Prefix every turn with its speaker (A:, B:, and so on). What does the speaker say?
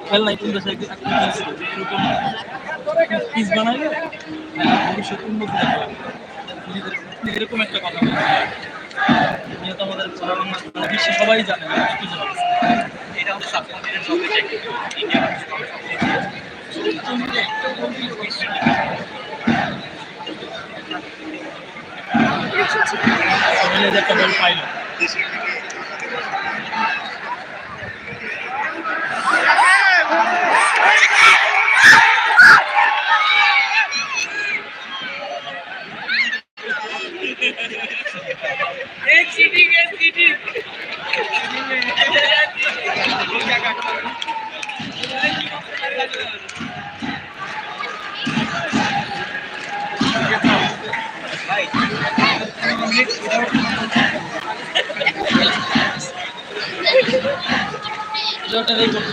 A: খেলনায় কোন দেশে এরকম পিস বানাইলে হ্যাঁ, ভবিষ্যৎ উন্নত এরকম একটা কথা যেহেতু আমাদের সারা সবাই জানে
B: এটা হচ্ছে
A: একটা বল পাইলো ওটা রেকর্ড